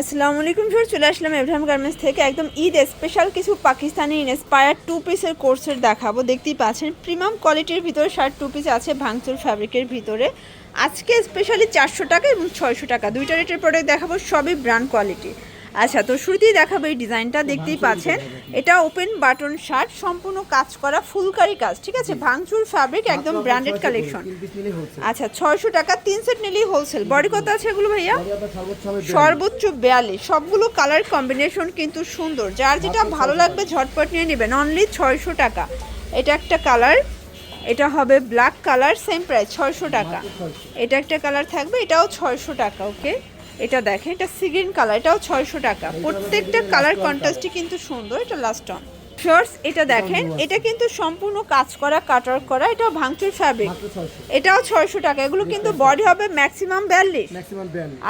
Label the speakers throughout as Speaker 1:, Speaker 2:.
Speaker 1: আসসালামু আলাইকুম স্যার চলে আসলাম এব্রাহিম গার্মেন্টস থেকে। একদম ঈদ স্পেশাল কিছু পাকিস্তানি ইন্সপায়ার টু পিসের কোর্সের দেখাবো। দেখতেই পাচ্ছেন প্রিমিয়াম কোয়ালিটির ভিতরে শার্ট টু পিস আছে, ভাঙচুর ফ্যাব্রিকের ভিতরে। আজকে স্পেশালি চারশো টাকা এবং ছয়শো টাকা। দুইটা রেটের প্রোডাক্ট দেখাবো, সবই ব্র্যান্ড কোয়ালিটি আচ্ছা তো শুরুতেই দেখাবো এই ডিজাইনটা দেখতেই পাচ্ছেন। এটা ওপেন বাটন শার্ট সম্পূর্ণ কাজ করা ফুলকারি কাজ ঠিক আছে? ভাঙচুর ফ্যাব্রিক একদম ব্র্যান্ডেড কালেকশন আচ্ছা ছয়শো টাকা তিন সেট নিলেই হোলসেল বডি কত আছে এগুলো ভাইয়া? সর্বোচ্চ বিয়াল্লিশ। সবগুলো কালার কম্বিনেশন কিন্তু সুন্দর। যার যেটা ভালো লাগবে ঝটপট নিয়ে নেবেন। অনলি ছয়শো টাকা। এটা একটা কালার এটা হবে ব্ল্যাক কালার সেম প্রাইস ছয়শো টাকা। এটা একটা কালার থাকবে এটাও ছয়শো টাকা ওকে এটা দেখেন এটা সিগ্রিন কালার এটাও ছয়শো টাকা। প্রত্যেকটা কালার কন্ট্রাস্টই কিন্তু সুন্দর এটা লাস্ট অন শর্টস এটা দেখেন এটা কিন্তু সম্পূর্ণ কাজ করা কাটার করা এটা ভাঙচুর ফ্যাব্রিক এটাও ছয়শো টাকা এগুলো কিন্তু বডি হবে ম্যাক্সিমাম বিয়াল্লিশ।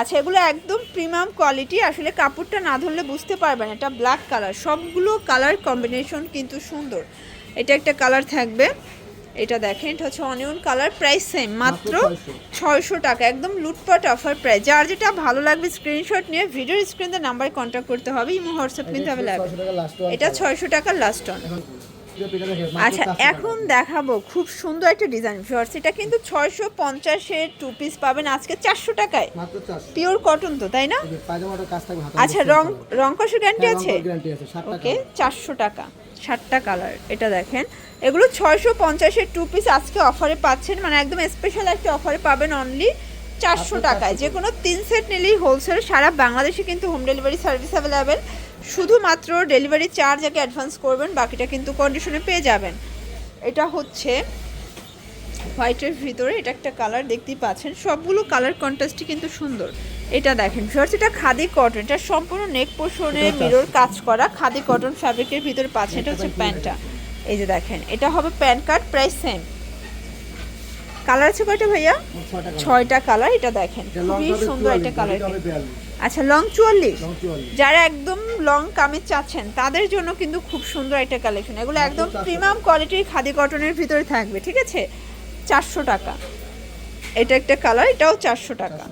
Speaker 1: আচ্ছা এগুলো একদম প্রিমিয়াম কোয়ালিটি আসলে কাপড়টা না ধরলে বুঝতে পারবেন এটা ব্ল্যাক কালার সবগুলো কালার কম্বিনেশন কিন্তু সুন্দর। এটা একটা কালার থাকবে। এটা দেখেন এটা হচ্ছে অনিয়ন কালার প্রাইস সেম মাত্র ছয়শো। টাকা একদম লুটপাট অফার প্রাইস যার যেটা ভালো লাগবে স্ক্রিনশট নিয়ে ভিডিওর স্ক্রিনে নাম্বারে কন্ট্যাক্ট করতে হবে ইমো হোয়াটসঅ্যাপ কিন্তু অ্যাভেলেবেল এটা ছয়শো টাকার লাস্ট অন আচ্ছা এখন দেখাবো খুব সুন্দর একটা ডিজাইন শর্টস এটা কিন্তু ছয়শো পঞ্চাশের টু পিস পাবেন আজকে চারশো টাকায়। পিওর কটন তো তাই না? আচ্ছা রং রং কষের গ্যারান্টি আছে? ওকে চারশো টাকা। ষাটটা কালার এটা দেখেন। এগুলো ছয়শো পঞ্চাশের টু পিস আজকে অফারে পাচ্ছেন মানে একদম স্পেশাল একটা অফারে পাবেন অনলি চারশো টাকায়। যে কোনো তিন সেট নিলেই হোলসেল সারা বাংলাদেশে কিন্তু হোম ডেলিভারি সার্ভিস অ্যাভেলেবেল শুধুমাত্র ডেলিভারি চার্জ আগে অ্যাডভান্স করবেন বাকিটা কিন্তু কন্ডিশনে পেয়ে যাবেন। এটা হচ্ছে হোয়াইটের ভিতরে এটা একটা কালার দেখতেই পাচ্ছেন। সবগুলো কালার কন্ট্রাস্টই কিন্তু সুন্দর। এটা দেখেন ফার্স্ট এটা খাদি কটন এটা সম্পূর্ণ নেক পোষণে মিরর কাজ করা খাদি কটন ফ্যাব্রিকের ভিতরে পাচ্ছেন এটা হচ্ছে প্যান্টটা। এই যে দেখেন এটা হবে pant card price same colour আছে কয়টা ভাইয়া?
Speaker 2: ছয়
Speaker 1: ছয়টা কালার এটা দেখেন খুবই সুন্দর একটা কালার আচ্ছা লং চুয়াল্লিশ? যারা একদম লং কামিজ চাচ্ছেন তাদের জন্য কিন্তু খুব সুন্দর একটা কালেকশন এগুলো একদম প্রিমিয়াম কোয়ালিটির খাদি কটনের ভিতরে থাকবে ঠিক আছে? চারশো টাকা। এটা একটা কালার এটাও চারশো টাকা।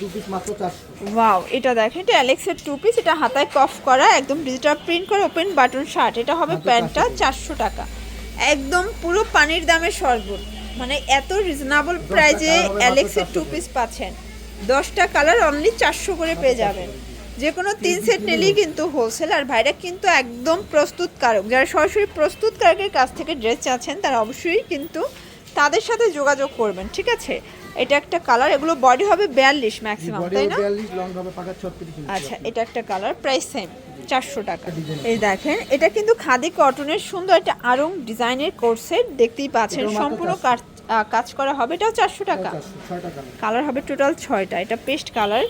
Speaker 2: টু পিস মাত্র চারশো।
Speaker 1: ওয়াও এটা দেখেন এটা অ্যালেক্সের টু পিস এটা হাতায় কফ করা একদম ডিজিটাল প্রিন্ট করা ওপেন বাটন শার্ট এটা হবে প্যান্টটা
Speaker 2: 400
Speaker 1: চারশো টাকা। একদম পুরো পানির দামে শরবত মানে এত রিজনেবল প্রাইজে অ্যালেক্সের
Speaker 2: 400
Speaker 1: টু পিস পাচ্ছেন। দশটা কালার অনলি চারশো করে পেয়ে যাবেন। যে কোনো তিন সেট নিলেই কিন্তু হোলসেল আর ভাইরা কিন্তু একদম প্রস্তুতকারক যারা সরাসরি প্রস্তুতকারকের কাছ থেকে ড্রেস চাচ্ছেন তারা অবশ্যই কিন্তু তাদের সাথে যোগাযোগ করবেন ঠিক আছে? এটা একটা কালার এগুলো বডি হবে বিয়াল্লিশ ম্যাক্সিমাম তাই না?
Speaker 2: বিয়াল্লিশ লং হবে পাকা ছত্রিশ
Speaker 1: আচ্ছা এটা একটা কালার প্রাইস সেম চারশো টাকা। এই দেখেন এটা কিন্তু খাদি কটনের সুন্দর একটা আরং ডিজাইনের কোর্সেট দেখতেই পাচ্ছেন সম্পূর্ণ কাজ করা হবে এটাও চারশো টাকা। কালার হবে টোটাল ছয়টা এটা পেস্ট কালার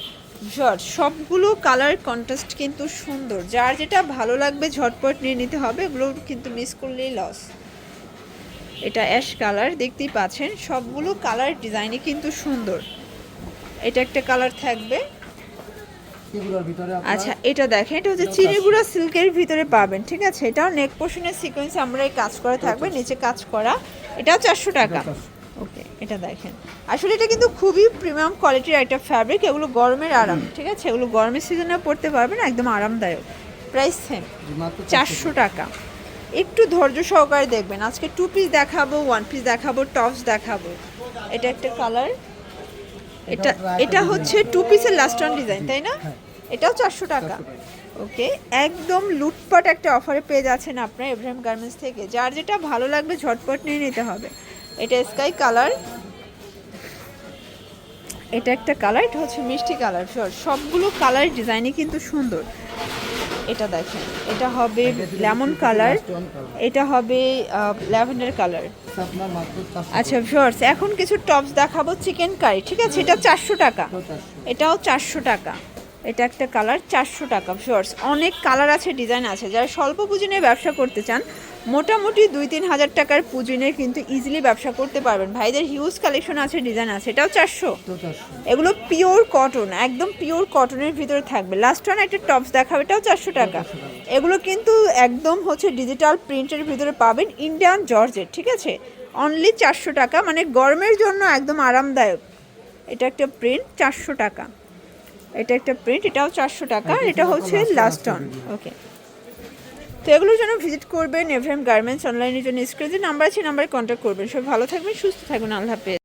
Speaker 1: জর্জ সবগুলো কালার কন্ট্রাস্ট কিন্তু সুন্দর যার যেটা ভালো লাগবে ঝটপট নিয়ে নিতে হবে এগুলো কিন্তু মিস করলেই লস এটা অ্যাশ কালার দেখতেই পাচ্ছেন। সবগুলো কালার ডিজাইনই কিন্তু সুন্দর। এটা একটা কালার থাকবে। আচ্ছা এটা দেখেন এটা হচ্ছে চিনিগুড়া সিল্কের ভিতরে পাবেন ঠিক আছে? এটাও নেক পোর্শনের সিকোয়েন্স আমরা এই কাজ করা থাকবে নিচে কাজ করা। এটাও চারশো টাকা। ওকে এটা দেখেন। আসলে এটা কিন্তু খুবই প্রিমিয়াম কোয়ালিটির একটা ফ্যাব্রিক এগুলো গরমের আরাম ঠিক আছে? এগুলো গরমের সিজনে পরতে পারবেন একদম আরামদায়ক। প্রাইস সেম চারশো টাকা। একটু ধৈর্য সহকারে দেখবেন। আজকে টু পিস দেখাবো ওয়ান পিস দেখাবো টপস দেখাবো। এটা একটা কালার এটা এটা হচ্ছে টু পিসের লাস্ট অন ডিজাইন তাই না? এটাও চারশো টাকা। ওকে একদম লুটপাট একটা অফারে পেয়ে যাচ্ছেন আপনার এব্রাহিম গার্মেন্টস থেকে। যার যেটা ভালো লাগবে ঝটপট নিয়ে নিতে হবে। এটা স্কাই কালার এটা একটা কালার এটা হচ্ছে মিষ্টি কালার সবগুলো কালার ডিজাইনই কিন্তু সুন্দর। এটা দেখেন, এটা হবে লেমন কালার এটা হবে ল্যাভেন্ডার কালার আচ্ছা ভিউয়ার্স এখন কিছু টপস দেখাবো চিকেন কারি ঠিক আছে? এটা চারশো টাকা। এটাও চারশো টাকা। এটা একটা কালার চারশো টাকা ভিউয়ার্স অনেক কালার আছে ডিজাইন আছে। যারা স্বল্প পুঁজি নিয়ে ব্যবসা করতে চান মোটামুটি দুই তিন হাজার টাকার পুঁজি নিয়ে কিন্তু ইজিলি ব্যবসা করতে পারবেন। ভাইদের হিউজ কালেকশন আছে ডিজাইন আছে এটাও চারশো।
Speaker 2: চারশো।
Speaker 1: এগুলো পিওর কটন একদম পিওর কটনের ভিতরে থাকবে। লাস্ট ওয়ান একটা টপস দেখাবে এটাও চারশো টাকা। এগুলো কিন্তু একদম হচ্ছে ডিজিটাল প্রিন্টের ভিতরে পাবেন ইন্ডিয়ান জর্জের ঠিক আছে? অনলি চারশো টাকা মানে গরমের জন্য একদম আরামদায়ক। এটা একটা প্রিন্ট চারশো টাকা। এটা একটা প্রিন্ট এটাও চারশো টাকা
Speaker 2: হ্যাঁ,
Speaker 1: এটা হচ্ছে লাস্ট অন ওকে তো এগুলোর জন্য ভিজিট করবেন এভ্রাহিম গার্মেন্টস অনলাইনের জন্য স্ক্রিনে নাম্বার আছে নাম্বারে কন্ট্যাক্ট করবেন। সব ভালো থাকবেন সুস্থ থাকবেন আল্লাহ হাফেজ।